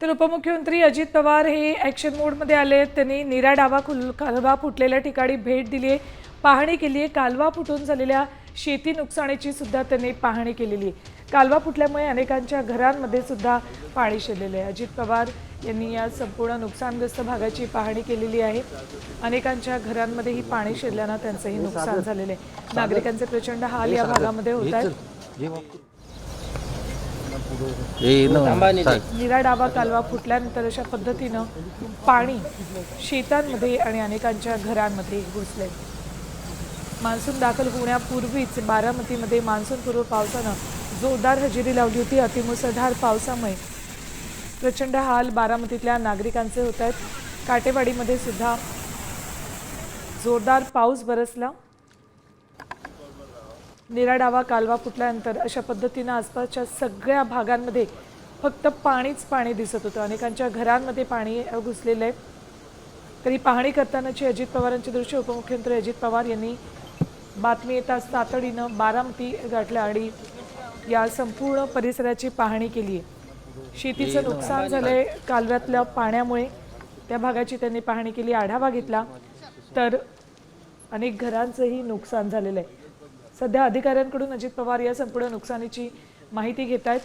तर उपमुख्यमंत्री अजित पवार हे ॲक्शन मोडमध्ये आले आहेत. त्यांनी नीरा डावा खुल कालवा फुटलेल्या ठिकाणी भेट दिली आहे पाहणी केली आहे कालवा फुटून झालेल्या शेती नुकसानीची सुद्धा त्यांनी पाहणी केलेली आहे कालवा फुटल्यामुळे अनेकांच्या घरांमध्ये सुद्धा पाणी शिरलेलं आहे. अजित पवार यांनी या संपूर्ण नुकसानग्रस्त भागाची पाहणी केलेली आहे. अनेकांच्या घरांमध्येही पाणी शिरल्यानं त्यांचंही नुकसान झालेलं आहे. नागरिकांचे प्रचंड हाल या भागामध्ये होत आहेत. निरा डावा कालवा फुटल्यानंतर अशा पद्धतीनं पाणी शेतांमध्ये आणि अनेकांच्या घरांमध्ये घुसले मान्सून दाखल होण्यापूर्वीच बारामतीमध्ये मान्सूनपूर्व पावसानं जोरदार हजेरी लावली होती. अतिमुसळधार पावसामुळे प्रचंड हाल बारामतीतल्या नागरिकांचे होत आहेत. काटेवाडीमध्ये सुद्धा जोरदार पाऊस बरसला. निरा डावा कालवा फुटल्यानंतर अशा पद्धतीनं आसपासच्या सगळ्या भागांमध्ये फक्त पाणीच पाणी दिसत होतं. अनेकांच्या घरांमध्ये पाणी घुसलेलं आहे. तरी पाहणी करतानाची अजित पवारांची दृश्य उपमुख्यमंत्री अजित पवार यांनी बातमी येताच तातडीनं बारामती गाठल्या आणि या संपूर्ण परिसराची पाहणी केली आहे. शेतीचं नुकसान झालंय कालव्यातल्या पाण्यामुळे. त्या भागाची त्यांनी पाहणी केली आढावा घेतला. तर अनेक घरांचंही नुकसान झालेलं आहे. सध्या अधिकाऱ्यांकडून अजित पवार या संपूर्ण नुकसानीची माहिती घेत आहेत